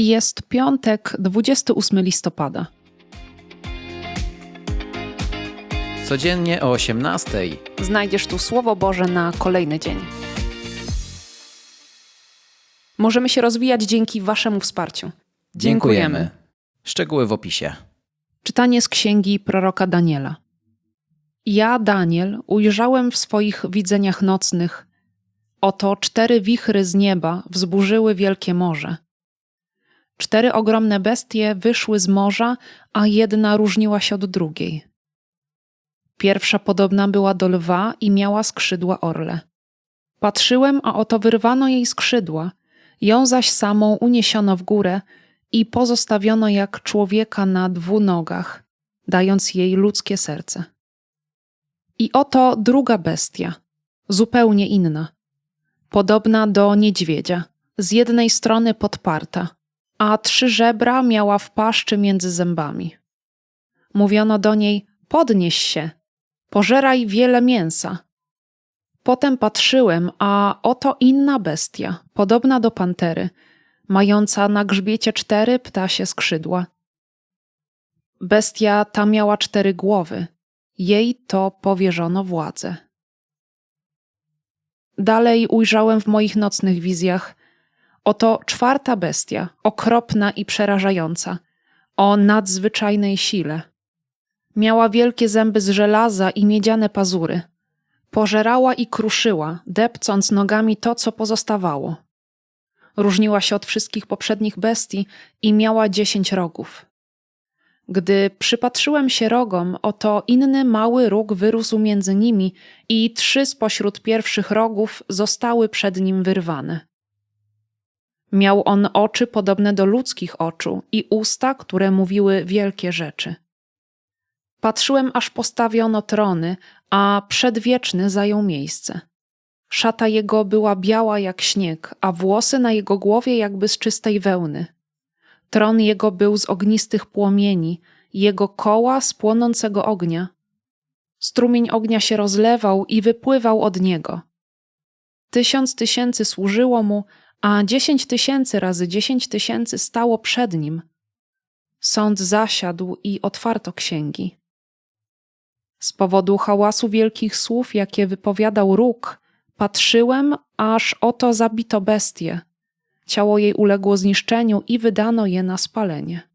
Jest piątek, 28 listopada. Codziennie o 18:00. Znajdziesz tu Słowo Boże na kolejny dzień. Możemy się rozwijać dzięki Waszemu wsparciu. Szczegóły w opisie. Czytanie z księgi proroka Daniela. Ja, Daniel, ujrzałem w swoich widzeniach nocnych, oto cztery wichry z nieba wzburzyły wielkie morze. Cztery ogromne bestie wyszły z morza, a jedna różniła się od drugiej. Pierwsza podobna była do lwa i miała skrzydła orle. Patrzyłem, a oto wyrwano jej skrzydła, ją zaś samą uniesiono w górę i pozostawiono jak człowieka na dwu nogach, dając jej ludzkie serce. I oto druga bestia, zupełnie inna, podobna do niedźwiedzia, z jednej strony podparta, a trzy żebra miała w paszczy między zębami. Mówiono do niej: Podnieś się, pożeraj wiele mięsa. Potem patrzyłem, a oto inna bestia, podobna do pantery, mająca na grzbiecie cztery ptasie skrzydła. Bestia ta miała cztery głowy, jej to powierzono władzę. Dalej ujrzałem w moich nocnych wizjach, oto czwarta bestia, okropna i przerażająca, o nadzwyczajnej sile. Miała wielkie zęby z żelaza i miedziane pazury. Pożerała i kruszyła, depcąc nogami to, co pozostawało. Różniła się od wszystkich poprzednich bestii i miała dziesięć rogów. Gdy przypatrzyłem się rogom, oto inny mały róg wyrósł między nimi i trzy spośród pierwszych rogów zostały przed nim wyrwane. Miał on oczy podobne do ludzkich oczu i usta, które mówiły wielkie rzeczy. Patrzyłem, aż postawiono trony, a przedwieczny zajął miejsce. Szata jego była biała jak śnieg, a włosy na jego głowie jakby z czystej wełny. Tron jego był z ognistych płomieni, jego koła z płonącego ognia. Strumień ognia się rozlewał i wypływał od niego. Tysiąc tysięcy służyło mu, a dziesięć tysięcy razy dziesięć tysięcy stało przed nim. Sąd zasiadł i otwarto księgi. Z powodu hałasu wielkich słów, jakie wypowiadał róg, patrzyłem, aż oto zabito bestię. Ciało jej uległo zniszczeniu i wydano je na spalenie.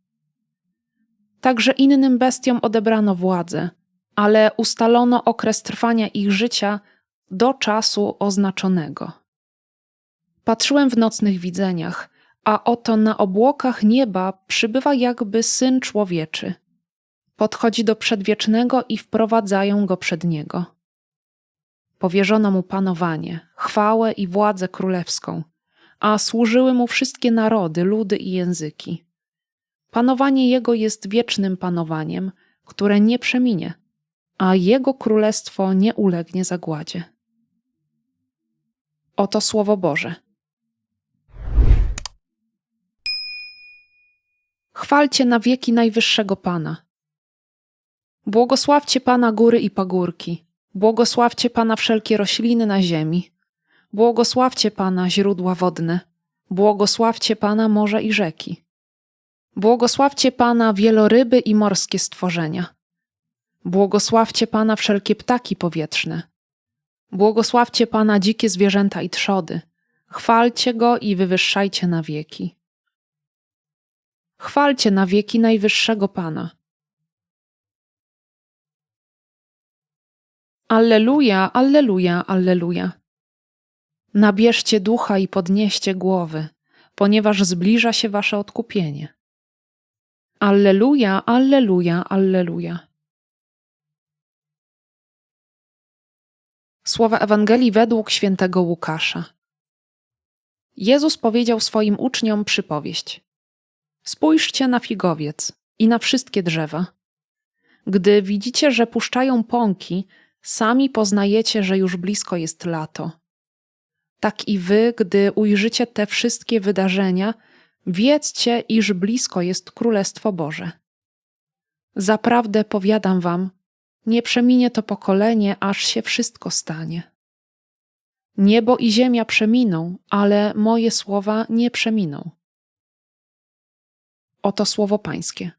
Także innym bestiom odebrano władzę, ale ustalono okres trwania ich życia do czasu oznaczonego. Patrzyłem w nocnych widzeniach, a oto na obłokach nieba przybywa jakby syn człowieczy. Podchodzi do przedwiecznego i wprowadzają go przed niego. Powierzono mu panowanie, chwałę i władzę królewską, a służyły mu wszystkie narody, ludy i języki. Panowanie jego jest wiecznym panowaniem, które nie przeminie, a jego królestwo nie ulegnie zagładzie. Oto słowo Boże. Chwalcie na wieki najwyższego Pana. Błogosławcie Pana góry i pagórki. Błogosławcie Pana wszelkie rośliny na ziemi. Błogosławcie Pana źródła wodne. Błogosławcie Pana morze i rzeki. Błogosławcie Pana wieloryby i morskie stworzenia. Błogosławcie Pana wszelkie ptaki powietrzne. Błogosławcie Pana dzikie zwierzęta i trzody. Chwalcie Go i wywyższajcie na wieki. Chwalcie na wieki najwyższego Pana. Alleluja, alleluja, alleluja. Nabierzcie ducha i podnieście głowy, ponieważ zbliża się wasze odkupienie. Alleluja, alleluja, alleluja. Słowa Ewangelii według świętego Łukasza. Jezus powiedział swoim uczniom przypowieść: Spójrzcie na figowiec i na wszystkie drzewa. Gdy widzicie, że puszczają pąki, sami poznajecie, że już blisko jest lato. Tak i wy, gdy ujrzycie te wszystkie wydarzenia, wiedzcie, iż blisko jest Królestwo Boże. Zaprawdę powiadam wam, nie przeminie to pokolenie, aż się wszystko stanie. Niebo i ziemia przeminą, ale moje słowa nie przeminą. Oto słowo Pańskie.